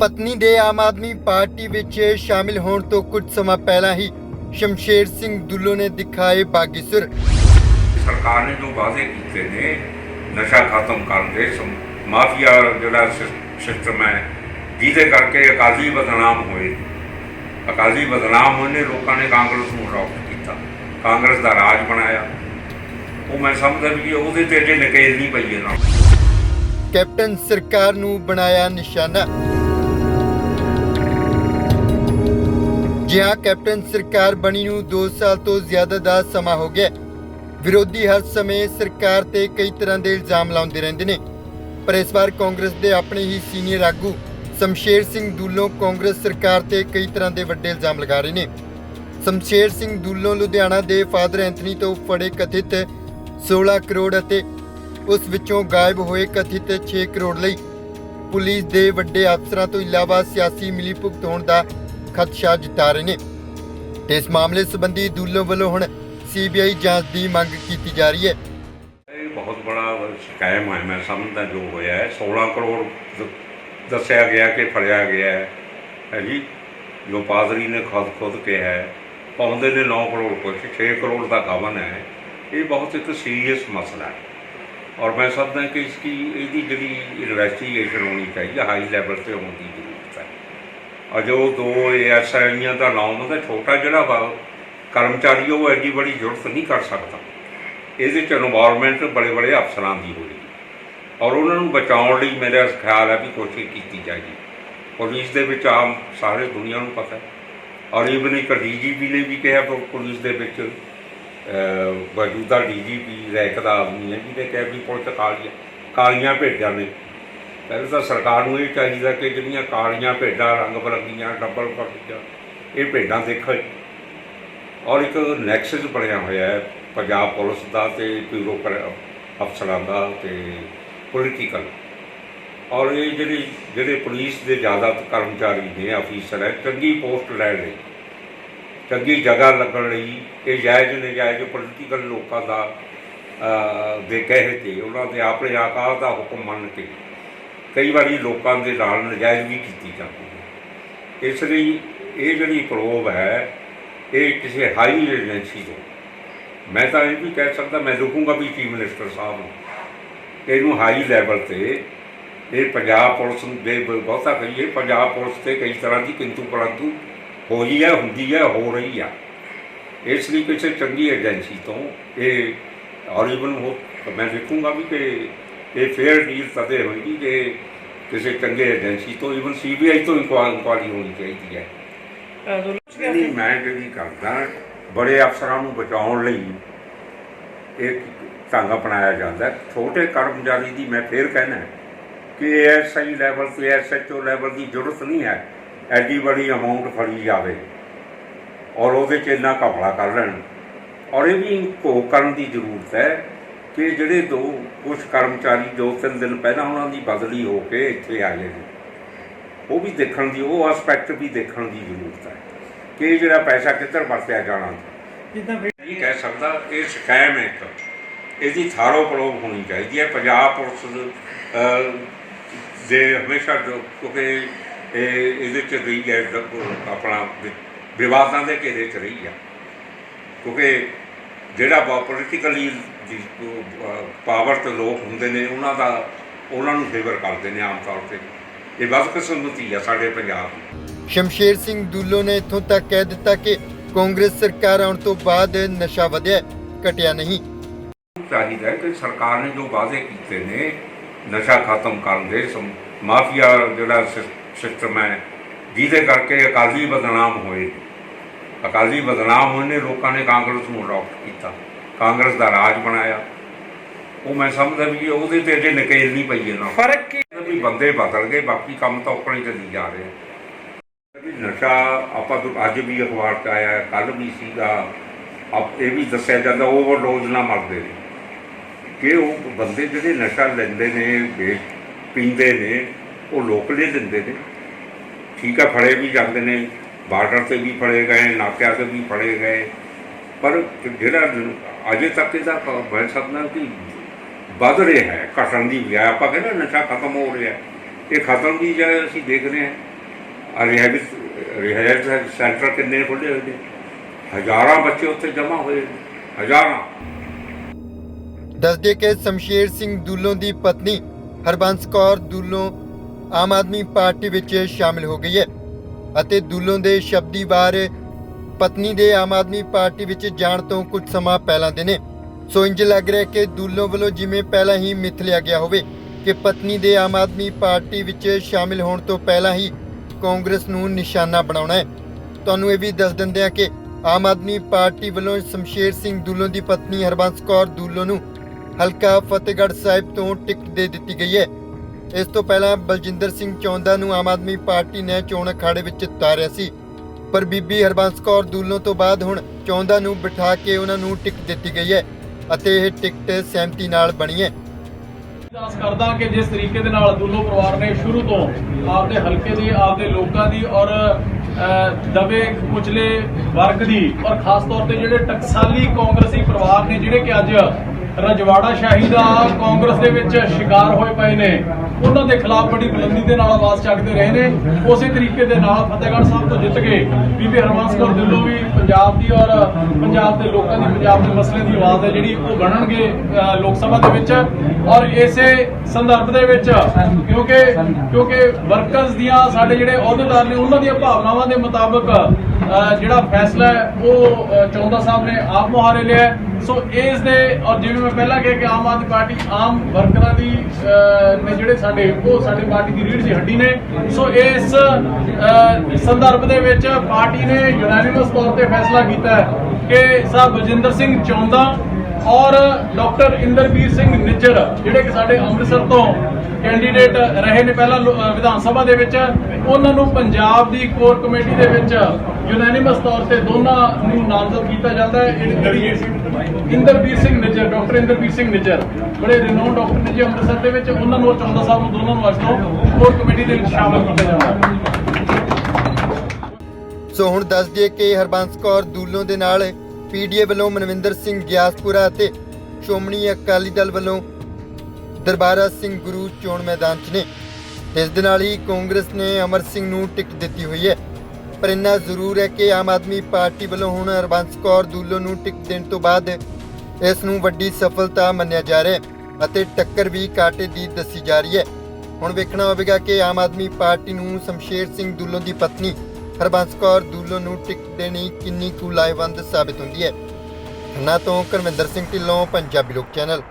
ਪਤਨੀ ਦੇ ਆਮ ਆਦਮੀ ਪਾਰਟੀ ਵਿੱਚ ਸ਼ਾਮਿਲ ਹੋਣ ਤੋਂ ਕੁਝ ਸਮਾਂ ਪਹਿਲਾਂ ਹੀ ਸ਼ਮਸ਼ੇਰ ਸਿੰਘ ਦੁੱਲੋ ਨੇ ਦਿਖਾਏ ਬਾਗੀ ਸੁਰ ਸਰਕਾਰ ਨੇ ਜੋ ਵਾਅਦੇ ਕੀਤੇ ਨੇ ਨਸ਼ਾ ਖਤਮ ਕਰਨ ਦੇ ਮਾਫੀਆ ਜਿਹੜਾ ਸਿਸ- ਸਿਸਟਮ ਹੈ ਜਿਹਦੇ ਕਰਕੇ ਅਕਾਲੀ ਬਦਨਾਮ ਹੋਏ ਅਕਾਲੀ ਬਦਨਾਮ ਹੋਏ ਨੇ ਲੋਕਾਂ ਨੇ ਕਾਂਗਰਸ ਨੂੰ ਅਡਾਪਟ ਕੀਤਾ। ਕਾਂਗਰਸ ਦਾ ਰਾਜ ਬਣਾਇਆ। ਉਹ ਮੈਂ ਸਮਝਦਾ ਵੀ ਉਹਦੇ ਤੇ ਅਜੇ ਨਕੇਲ ਨਹੀਂ ਪਈ ਇਹਨਾਂ ਨੂੰ। ਕੈਪਟਨ ਸਰਕਾਰ ਨੂੰ ਬਣਾਇਆ ਨਿਸ਼ਾਨਾ। ਜਿਹਾ ਕੈਪਟਨ ਸਰਕਾਰ ਬਣੀ ਨੂੰ 2 ਸਾਲ ਤੋਂ ਜ਼ਿਆਦਾ ਦਾ ਸਮਾਂ ਹੋ ਗਿਆ। ਵਿਰੋਧੀ ਹਰ ਸਮੇਂ ਸਰਕਾਰ ਤੇ ਕਈ ਤਰ੍ਹਾਂ ਦੇ ਇਲਜ਼ਾਮ ਲਾਉਂਦੇ ਰਹਿੰਦੇ ਨੇ। ਪਰ ਇਸ ਵਾਰ ਕਾਂਗਰਸ ਦੇ ਆਪਣੇ ਹੀ ਸੀਨੀਅਰ ਆਗੂ ਸ਼ਮਸ਼ੇਰ ਸਿੰਘ ਦੁੱਲੋਂ ਕਾਂਗਰਸ ਸਰਕਾਰ ਤੇ ਕਈ ਤਰ੍ਹਾਂ ਦੇ ਵੱਡੇ ਇਲਜ਼ਾਮ ਲਗਾ ਰਹੇ ਨੇ। ਸ਼ਮਸ਼ੇਰ ਸਿੰਘ ਦੁੱਲੋਂ ਲੁਧਿਆਣਾ ਦੇ ਫਾਦਰ ਐਂਥਨੀ ਤੋਂ ਫੜੇ ਕਥਿਤ 16 ਕਰੋੜ ਅਤੇ ਉਸ ਵਿੱਚੋਂ ਗਾਇਬ ਹੋਏ ਕਥਿਤ 6 ਕਰੋੜ ਲਈ ਪੁਲਿਸ ਦੇ ਵੱਡੇ ਅਫਸਰਾਂ ਤੋਂ ਇਲਾਵਾ ਸਿਆਸੀ ਮਿਲੀਭੁਗਤ ਹੋਣ ਦਾ ਖਦਸ਼ਾ ਜਤਾ ਰਹੇ ਨੇ। ਤੇ ਇਸ ਮਾਮਲੇ ਸੰਬੰਧੀ ਦੁੱਲੋਂ ਵੱਲੋਂ ਹੁਣ ਸੀਬੀਆਈ ਜਾਂਚ ਦੀ ਮੰਗ ਕੀਤੀ ਜਾ ਰਹੀ ਹੈ। ਇਹ ਬਹੁਤ ਬੜਾ ਸਕੈਮ ਹੈ। ਮੈਂ ਸਮਝਦਾ ਜੋ ਹੋਇਆ ਹੈ। 16 ਕਰੋੜ ਦ- ਦੱਸਿਆ ਗਿਆ ਕਿ ਫੜਿਆ ਗਿਆ ਹੈ। ਹੈ ਜੀ? ਜੋ ਪਾਦਰੀ ਨੇ ਖੁਦ ਖੁਦ ਕਿਹਾ ਹੈ। ਪਾਉਂਦੇ ਨੇ 9 ਕਰੋੜ ਕੁਛ 6 ਕਰੋੜ ਦਾ ਗਵਨ ਹੈ। ਇਹ ਬਹੁਤ ਇੱਕ ਸੀਰੀਅਸ ਮਸਲਾ ਹੈ। ਔਰ ਮੈਂ ਸਮਝਦਾ ਕਿ ਇਸ ਦੀ ਇਹਦੀ ਜਿਹੜੀ ਇਨਵੈਸਟੀਗੇਸ਼ਨ ਹੋਣੀ ਚਾਹੀਦੀ ਹਾਈ ਲੈਵਲ ਤੇ ਹੋਣ ਦੀ ਅਜੋ ਦੋ ਐਸਆਈਆਂ ਦਾ ਨਾਮ ਉਹਦਾ ਛੋਟਾ ਜਿਹੜਾ ਵਾ ਕਰਮਚਾਰੀ ਉਹ ਐਡੀ ਬੜੀ ਜ਼ਰੂਰਤ ਨਹੀਂ ਕਰ ਸਕਦਾ। ਇਹਦੇ ਚ ਇਨਵਾਇਰਨਮੈਂਟ ਬੜੇ ਬੜੇ ਅਫਸਰਾਂ ਦੀ ਹੋ ਰਹੀ ਔਰ ਉਹਨਾਂ ਨੂੰ ਬਚਾਉਣ ਲਈ ਮੇਰਾ ਖਿਆਲ ਹੈ ਵੀ ਕੋਸ਼ਿਸ਼ ਕੀਤੀ ਜਾਏਗੀ। ਪੁਲਿਸ ਦੇ ਵਿੱਚ ਆਮ ਸਾਰੇ ਦੁਨੀਆ ਨੂੰ ਪਤਾ ਔਰ ਇਵਨ ਇੱਕ ਡੀਜੀਪੀ ਨੇ ਵੀ ਕਿਹਾ ਪੁਲਿਸ ਦੇ ਵਿੱਚ ਅਹ, ਮੌਜੂਦਾ ਡੀਜੀਪੀ ਰੈਂਕ ਦਾ ਆਦਮੀ ਹੈ ਜਿਹਨੇ ਕਿਹਾ ਵੀ ਪੁਲਿਸ ਕਾਲੀਆਂ ਕਾਲੀਆਂ ਭੇਡਾਂ ਨੇ। ਪਹਿਲਾਂ ਤਾਂ ਸਰਕਾਰ ਨੂੰ ਇਹ ਚਾਹੀਦਾ ਕਿ ਜਿਹੜੀਆਂ ਕਾਲੀਆਂ ਭੇਡਾਂ, ਰੰਗ ਬਰੰਗੀਆਂ, ਡਬਲ ਪੱਟੀਆਂ ਇਹ ਭੇਡਾਂ ਦੇਖਣ ਔਰ ਇੱਕ ਨੈਕਸਸ ਬਣਿਆ ਹੋਇਆ ਹੈ, ਪੰਜਾਬ ਪੁਲਿਸ ਦਾ ਤੇ ਬਿਊਰੋ ਅਫਸਰਾਂ ਦਾ ਤੇ ਪੋਲੀਟੀਕਲ। ਔਰ ਇਹ ਜਿਹੜੀ, ਜਿਹੜੇ ਪੁਲਿਸ ਦੇ ਜ਼ਿਆਦਾ ਕਰਮਚਾਰੀ ਨੇ, ਅਫੀਸਰ ਹੈ, ਚੰਗੀ ਪੋਸਟ ਲੈਣ ਲਈ ਚੰਗੀ ਜਗ੍ਹਾ ਲੱਗਣ ਲਈ ਇਹ ਜਾਇਜ਼ ਨਜਾਇਜ਼ ਪੋਲੀਟੀਕਲ ਲੋਕਾਂ ਦਾ ਦੇ ਕਹੇ ਤੇ ਉਹਨਾਂ ਦੇ ਆਪਣੇ ਆਕਾਰ ਦਾ ਹੁਕਮ ਮੰਨ ਕੇ ਕਈ ਵਾਰੀ ਲੋਕਾਂ ਦੇ ਨਾਲ ਨਜਾਇਜ਼ ਵੀ ਕੀਤੀ ਜਾਂਦੀ ਹੈ। ਇਸ ਲਈ ਇਹ ਜਿਹੜੀ ਪ੍ਰੋਬ ਹੈ, ਇਹ ਕਿਸੇ ਹਾਈ ਏਜੰਸੀ ਤੋਂ। ਮੈਂ ਤਾਂ ਇਹ ਵੀ ਕਹਿ ਸਕਦਾ, ਮੈਂ ਲਿਖੂੰਗਾ ਵੀ ਚੀਫ ਮਿਨਿਸਟਰ ਸਾਹਿਬ ਨੂੰ। ਇਹਨੂੰ ਹਾਈ ਲੈਵਲ ਤੇ ਇਹ ਪੰਜਾਬ ਪੁਲਿਸ ਦੇ ਬਹੁਤਾ ਕਹੀਏ, ਪੰਜਾਬ ਪੁਲਿਸ ਤੇ ਕਈ ਤਰ੍ਹਾਂ ਦੀ ਕਿੰਤੂ ਪਰੰਤੂ ਹੋਈ ਹੈ, ਹੁੰਦੀ ਹੈ, ਹੋ ਰਹੀ ਆ। ਇਸ ਲਈ ਕਿਸੇ ਚੰਗੀ ਏਜੰਸੀ ਤੋਂ ਇਹ ਔਰ ਹੋ ਮੈਂ ਦੇਖੂੰਗਾ ਵੀ ਕਿ ਇਹ ਫੇਅਰ ਡੀਲ ਤਦੇ ਹੋਏਗੀ ਜੇ ਕਿਸੇ ਚੰਗੇ ਏਜੰਸੀ ਤੋਂ ਇਵਨ ਸੀਬੀਆਈ ਤੋਂ ਇਨਕੁਆਇਰੀ ਹੋਣੀ ਚਾਹੀਦੀ ਹੈ। ਨਹੀਂ ਮੈਂ ਜਿਹੜੀ ਕਰਦਾ ਬੜੇ ਅਫਸਰਾਂ ਨੂੰ ਬਚਾਉਣ ਲਈ ਇੱਕ ਢੰਗ ਅਪਣਾਇਆ ਜਾਂਦਾ। ਛੋਟੇ ਕਰਮਚਾਰੀ ਦੀ ਮੈਂ ਫੇਰ ਕਹਿਣਾ ਕਿ ਐਸਆਈ ਲੈਵਲ ਤੇ ਐਸਐਚਓ ਲੈਵਲ ਦੀ ਜ਼ਰੂਰਤ ਨਹੀਂ ਹੈ। ਐਡੀ ਬੜੀ ਅਮਾਉਂਟ ਫੜੀ ਜਾਵੇ ਔਰ ਉਹਦੇ 'ਚ ਇੰਨਾ ਘਪਲਾ ਕਰ ਲੈਣ। ਔਰ ਇਹ ਵੀ ਘੋ ਕਰਨ ਦੀ ਜ਼ਰੂਰਤ ਹੈ ਕਿ ਜਿਹੜੇ ਦੋ ਕੁਝ ਕਰਮਚਾਰੀ ਦੋ ਤਿੰਨ ਦਿਨ ਪਹਿਲਾਂ ਉਹਨਾਂ ਦੀ ਬਦਲੀ ਹੋ ਕੇ ਇੱਥੇ ਆਏ ਨੇ ਉਹ ਵੀ ਦੇਖਣ ਦੀ ਉਹ ਐਸਪੈਕਟ ਵੀ ਦੇਖਣ ਦੀ ਜ਼ਰੂਰਤ ਹੈ ਕਿ ਜਿਹੜਾ ਪੈਸਾ ਕਿੱਧਰ ਵਰਤਿਆ ਜਾਣਾ। ਜਿੱਦਾਂ ਵੀ ਨਹੀਂ ਕਹਿ ਸਕਦਾ ਇਹ ਸਕੈਮ ਹੈ ਇੱਕ। ਇਹਦੀ ਥਾਰੋ ਪ੍ਰੋਬ ਹੋਣੀ ਚਾਹੀਦੀ ਹੈ। ਪੰਜਾਬ ਪੁਲਿਸ ਦੇ ਹਮੇਸ਼ਾ ਜੋ- ਕਿਉਂਕਿ ਇਹ ਇਹਦੇ ਚ ਰਹੀ ਹੈ ਆਪਣਾ ਵਿਵਾਦਾਂ ਦੇ ਘੇਰੇ ਚ ਰਹੀ ਆ ਕਿਉਂਕਿ ਜਿਹੜਾ ਪੋਲੀਟੀਕਲੀ ਪਾਵਰ ਤੇ ਲੋਕ ਹੁੰਦੇ ਨੇ ਉਹਨਾਂ ਦਾ ਉਹਨਾਂ ਨੂੰ ਫੇਵਰ ਕਰਦੇ ਨੇ ਆਮ ਤੌਰ ਤੇ। ਇਹ ਬਦਕਿਸਮਤੀ ਆ ਸਾਡੇ ਪੰਜਾਬ ਦੀ। ਸ਼ਮਸ਼ੇਰ ਸਿੰਘ ਦੁੱਲੋ ਨੇ ਇੱਥੋਂ ਤੱਕ ਕਹਿ ਦਿੱਤਾ ਕਿ ਕਾਂਗਰਸ ਸਰਕਾਰ ਆਉਣ ਤੋਂ ਬਾਅਦ ਨਸ਼ਾ ਵਧਿਆ ਹੈ, ਘਟਿਆ ਨਹੀਂ। ਚਾਹੀਦਾ ਹੈ ਕਿ ਸਰਕਾਰ ਨੇ ਜੋ ਵਾਅਦੇ ਕੀਤੇ ਨੇ ਨਸ਼ਾ ਖਤਮ ਕਰਨ ਦੇ ਮਾਫੀਆ ਜਿਹੜਾ ਸਿਸ- ਸਿਸਟਮ ਹੈ ਜਿਹਦੇ ਕਰਕੇ ਅਕਾਲੀ ਬਦਨਾਮ ਹੋਏ। ਅਕਾਲੀ ਬਦਨਾਮ ਹੋਏ ਨੇ ਲੋਕਾਂ ਨੇ ਕਾਂਗਰਸ ਨੂੰ ਅਡਾਪਟ ਕੀਤਾ। ਕਾਂਗਰਸ ਦਾ ਰਾਜ ਬਣਾਇਆ। ਉਹ ਮੈਂ ਸਮਝਦਾ ਵੀ ਉਹਦੇ ਤੇ ਅਜੇ ਨਕੇਲ ਨਹੀਂ ਪਈ ਇਹਨਾਂ ਫ਼ਰਕ ਕੀ ਵੀ ਬੰਦੇ ਬਦਲ ਗਏ ਬਾਕੀ ਕੰਮ ਤਾਂ ਉਪਰ ਹੀ ਚੱਲੀ ਜਾ ਰਹੇ ਵੀ ਨਸ਼ਾ ਆਪਾਂ ਤੋਂ ਅੱਜ ਵੀ ਅਖਬਾਰ 'ਚ ਆਇਆ ਕੱਲ ਵੀ ਸੀਗਾ। ਆਪ ਇਹ ਵੀ ਦੱਸਿਆ ਜਾਂਦਾ ਓਵਰਡੋਜ਼ ਨਾਲ ਮਰਦੇ ਨੇ। ਕਿ ਉਹ ਬੰਦੇ ਜਿਹੜੇ ਨਸ਼ਾ ਲੈਂਦੇ ਨੇ ਵੇਚ ਪੀਂਦੇ ਨੇ ਉਹ ਲੋਕਲੇ ਦਿੰਦੇ ਨੇ। ਠੀਕ ਆ ਫੜੇ ਵੀ ਜਾਂਦੇ ਨੇ। ਬਾਰਡਰ ਤੇ ਵੀ ਫੜੇ ਗਏ, ਨਾਕਿਆਂ ਤੇ ਵੀ ਫੜੇ ਗਏ। ਪਰ ਜਿਹੜਾ ਅਜੇ ਤੱਕ ਇਹਦਾ ਮੈਂ ਸਮਝਦਾ ਕਿ ਵੱਧ ਰਿਹਾ ਹੈ, ਘਟਣ ਦੀ ਬਜਾਏ ਆਪਾਂ ਕਹਿੰਦੇ ਨਸ਼ਾ ਖਤਮ ਹੋ ਰਿਹਾ ਇਹ ਖਤਮ ਦੀ ਬਜਾਏ ਅਸੀਂ ਦੇਖ ਰਹੇ ਹਾਂ ਰਿਹਾਇਸ਼ ਰਿਹਾਇਸ਼ ਸੈਂਟਰ ਕਿੰਨੇ ਖੁੱਲੇ ਹੋਏ ਨੇ। ਹਜ਼ਾਰਾਂ ਬੱਚੇ ਉੱਥੇ ਜਮ੍ਹਾਂ ਹੋਏ ਨੇ, ਹਜ਼ਾਰਾਂ। ਦੱਸਦੇ ਕਿ ਸ਼ਮਸ਼ੇਰ ਸਿੰਘ ਦੁੱਲੋਂ ਦੀ ਪਤਨੀ ਹਰਬੰਸ ਕੌਰ ਦੁੱਲੋਂ ਆਮ ਆਦਮੀ ਪਾਰਟੀ ਵਿੱਚ ਸ਼ਾਮਿਲ ਹੋ ਗਈ ਹੈ। ਅਤੇ ਦੁੱਲੋਂ ਦੇ ਸ਼ਬਦੀ ਵਾਰ ਪਤਨੀ ਦੇ ਆਮ ਆਦਮੀ ਪਾਰਟੀ ਵਿੱਚ ਜਾਣ ਤੋਂ ਕੁਝ ਸਮਾਂ ਪਹਿਲਾਂ ਦੇ ਨੇ। ਸੋ ਇੰਜ ਲੱਗ ਰਿਹਾ ਕਿ ਦੁੱਲੋਂ ਵੱਲੋਂ ਜਿਵੇਂ ਪਹਿਲਾਂ ਹੀ ਮਿੱਥ ਲਿਆ ਗਿਆ ਹੋਵੇ ਕਿ ਪਤਨੀ ਦੇ ਆਮ ਆਦਮੀ ਪਾਰਟੀ ਵਿੱਚ ਸ਼ਾਮਿਲ ਹੋਣ ਤੋਂ ਪਹਿਲਾਂ ਹੀ ਕਾਂਗਰਸ ਨੂੰ ਨਿਸ਼ਾਨਾ ਬਣਾਉਣਾ ਹੈ। ਤੁਹਾਨੂੰ ਇਹ ਵੀ ਦੱਸ ਦਿੰਦੇ ਆ ਕਿ ਆਮ ਆਦਮੀ ਪਾਰਟੀ ਵੱਲੋਂ ਸ਼ਮਸ਼ੇਰ ਸਿੰਘ ਦੁੱਲੋਂ ਦੀ ਪਤਨੀ ਹਰਬੰਸ ਕੌਰ ਦੁੱਲੋਂ ਨੂੰ ਹਲਕਾ ਫਤਿਹਗੜ੍ਹ ਸਾਹਿਬ ਤੋਂ ਟਿਕਟ ਦੇ ਦਿੱਤੀ ਗਈ ਹੈ। ਇਸ ਤੋਂ ਪਹਿਲਾਂ ਬਲਜਿੰਦਰ ਸਿੰਘ ਚੌਂਦਾ ਨੂੰ ਆਮ ਆਦਮੀ ਪਾਰਟੀ ਨੇ ਚੋਣ ਅਖਾੜੇ ਵਿੱਚ ਉਤਾਰਿਆ ਸੀ। ਪਰ ਬੀਬੀ ਹਰਬੰਸ ਕੌਰ ਦੁੱਲੋਂ ਤੋਂ ਬਾਅਦ ਹੁਣ ਚੌਂਦਾ ਨੂੰ ਬਿਠਾ ਕੇ ਉਹਨਾਂ ਨੂੰ ਟਿਕਟ ਦਿੱਤੀ ਗਈ ਹੈ ਅਤੇ ਇਹ ਟਿਕਟ ਸਹਿਮਤੀ ਨਾਲ ਬਣੀ ਹੈ। ਅਰਦਾਸ ਕਰਦਾ ਕਿ ਜਿਸ ਤਰੀਕੇ ਦੇ ਨਾਲ ਦੁੱਲੋ ਪਰਿਵਾਰ ਨੇ ਸ਼ੁਰੂ ਤੋਂ ਆਪਦੇ ਹਲਕੇ ਦੀ ਆਪਦੇ ਲੋਕਾਂ ਦੀ ਔਰ ਅਹ, ਕੁਚਲੇ ਵਰਗ ਦੀ ਔਰ ਖਾਸ ਤੌਰ ਤੇ ਜਿਹੜੇ ਟਕਸਾਲੀ ਕਾਂਗਰਸੀ ਪਰਿਵਾਰ ਨੇ ਜਿਹੜੇ ਕਿ ਅੱਜ ਰਜਵਾੜਾ ਸ਼ਾਹੀ ਦਾ ਕਾਂਗਰਸ ਦੇ ਵਿੱਚ ਸ਼ਿਕਾਰ ਹੋਏ ਪਏ ਨੇ ਉਹਨਾਂ ਦੇ ਖਿਲਾਫ ਬੜੀ ਬੁਲੰਦੀ ਦੇ ਨਾਲ ਆਵਾਜ਼ ਚੱਕਦੇ ਰਹੇ ਨੇ। ਉਸੇ ਤਰੀਕੇ ਦੇ ਨਾਲ ਫਤਿਹਗੜ੍ਹ ਸਾਹਿਬ ਤੋਂ ਜਿੱਤ ਕੇ ਬੀਬੀ ਹਰਮੰਸ ਕੌਰ ਦੁੱਲੋ ਵੀ ਪੰਜਾਬ ਦੀ ਔਰ ਪੰਜਾਬ ਦੇ ਲੋਕਾਂ ਦੀ ਪੰਜਾਬ ਦੇ ਮਸਲੇ ਦੀ ਆਵਾਜ਼ ਹੈ ਜਿਹੜੀ ਉਹ ਬਣਨਗੇ ਲੋਕ ਸਭਾ ਦੇ ਵਿੱਚ। ਔਰ ਇਸੇ ਸੰਦਰਭ ਦੇ ਵਿੱਚ ਕਿਉਂਕਿ ਕਿਉਂਕਿ ਵਰਕਰਸ ਦੀਆਂ ਸਾਡੇ ਜਿਹੜੇ ਅਹੁਦੇਦਾਰ ਨੇ ਉਹਨਾਂ ਦੀਆਂ ਭਾਵਨਾਵਾਂ ਦੇ ਮੁਤਾਬਕ ਜਿਹੜਾ ਫੈਸਲਾ ਹੈ ਉਹ ਚੌਂਦਾ ਸਾਹਿਬ ਨੇ ਆਪ ਮੁਹਾਰੇ ਲਿਆ ਸੋ ਇਸ ਦੇ ਔਰ ਜਿਵੇਂ ਮੈਂ ਪਹਿਲਾਂ ਕਿਹਾ ਕਿ ਆਮ ਆਦਮੀ ਪਾਰਟੀ ਆਮ ਵਰਕਰਾਂ ਦੀ ਅਹ, ਨੇ ਜਿਹੜੇ ਸਾਡੇ ਉਹ ਸਾਡੇ ਪਾਰਟੀ ਦੀ ਰੀੜ ਦੀ ਹੱਡੀ ਨੇ। ਸੋ ਇਸ ਸੰਦਰਭ ਦੇ ਵਿੱਚ ਪਾਰਟੀ ਨੇ ਯੂਨੈਨਿਮਸ ਤੌਰ ਤੇ ਫੈਸਲਾ ਕੀਤਾ ਕਿ ਸਾਹਿਬ ਬਲਜਿੰਦਰ ਸਿੰਘ ਚੌਂਦਾ ਔਰ ਡਾਕਟਰ ਇੰਦਰਵੀਰ ਸਿੰਘ ਨਿੱਜਰ, ਜਿਹੜੇ ਕਿ ਸਾਡੇ ਅੰਮ੍ਰਿਤਸਰ ਤੋਂ ਕੈਂਡੀਡੇਟ ਰਹੇ ਨੇ ਪਹਿਲਾਂ ਵਿਧਾਨ ਸਭਾ ਦੇ ਵਿੱਚ। ਉਹਨਾਂ ਨੂੰ ਪੰਜਾਬ ਦੀ ਕੋਰ ਕਮੇਟੀ ਦੇ ਵਿੱਚ ਯੂਨੈਨਿਮਸ ਤੌਰ ਤੇ ਦੋਨਾਂ ਨੂੰ ਨਾਮਜ਼ਦ ਕੀਤਾ ਜਾਂਦਾ ਹੈ। ਇਹ- ਇੰਦਰਵੀਰ ਸਿੰਘ ਨਿੱਜਰ। ਡਾਕਟਰ ਇੰਦਰਵੀਰ ਸਿੰਘ ਨਿੱਜਰ। ਬੜੇ ਰਿਨੋਨ ਡਾਕਟਰ ਨੇ ਜੀ ਅੰਮ੍ਰਿਤਸਰ ਦੇ ਵਿੱਚ। ਉਹਨਾਂ ਨੂੰ ਚੌਂਦਾ ਸਾਹਿਬ ਨੂੰ ਦੋਨਾਂ ਨੂੰ ਅੱਜ ਤੋਂ ਕੋਰ ਕਮੇਟੀ ਦੇ ਵਿੱਚ ਸ਼ਾਮਲ ਕੀਤਾ ਜਾਂਦਾ ਹੈ। ਸੋ ਹੁਣ ਦੱਸ ਦਈਏ ਕਿ ਹਰਬੰਸ ਕੌਰ ਦੂਲੋਂ ਦੇ ਨਾਲ ਪੀਡੀਏ ਵੱਲੋਂ ਮਨਵਿੰਦਰ ਸਿੰਘ ਗਿਆਸਪੁਰਾ ਅਤੇ ਸ਼੍ਰੋਮਣੀ ਅਕਾਲੀ ਦਲ ਵੱਲੋਂ ਦਰਬਾਰਾ ਸਿੰਘ ਗੁਰੂ ਚੋਣ ਮੈਦਾਨ 'ਚ ਨੇ। ਇਸ ਦੇ ਨਾਲ ਹੀ ਕਾਂਗਰਸ ਨੇ ਅਮਰ ਸਿੰਘ ਨੂੰ ਟਿਕਟ ਦਿੱਤੀ ਹੋਈ ਹੈ। ਪਰ ਇੰਨਾ ਜ਼ਰੂਰ ਹੈ ਕਿ ਆਮ ਆਦਮੀ ਪਾਰਟੀ ਵੱਲੋਂ ਹੁਣ ਹਰਬੰਸ ਕੌਰ ਦੂਲੋਂ ਨੂੰ ਟਿਕਟ ਦੇਣ ਤੋਂ ਬਾਅਦ ਇਸ ਨੂੰ ਵੱਡੀ ਸਫਲਤਾ ਮੰਨਿਆ ਜਾ ਰਿਹਾ ਹੈ ਅਤੇ ਟੱਕਰ ਵੀ ਕਾਟੇ ਦੀ ਦੱਸੀ ਜਾ ਰਹੀ ਹੈ। ਹੁਣ ਵੇਖਣਾ ਹੋਵੇਗਾ ਕਿ ਆਮ ਆਦਮੀ ਪਾਰਟੀ ਨੂੰ ਸ਼ਮਸ਼ੇਰ ਸਿੰਘ ਦੁੱਲੋਂ ਦੀ ਪਤਨੀ ਹਰਬੰਸ ਕੌਰ ਦੁੱਲੋਂ ਨੂੰ ਟਿਕਟ ਦੇਣੀ ਕਿੰਨੀ ਕੁ ਲਾਹੇਵੰਦ ਸਾਬਿਤ ਹੁੰਦੀ ਹੈ। ਖੰਨਾ ਤੋਂ ਕਰਮਿੰਦਰ ਸਿੰਘ ਢਿੱਲੋਂ, ਪੰਜਾਬੀ ਲੋਕ ਚੈਨਲ।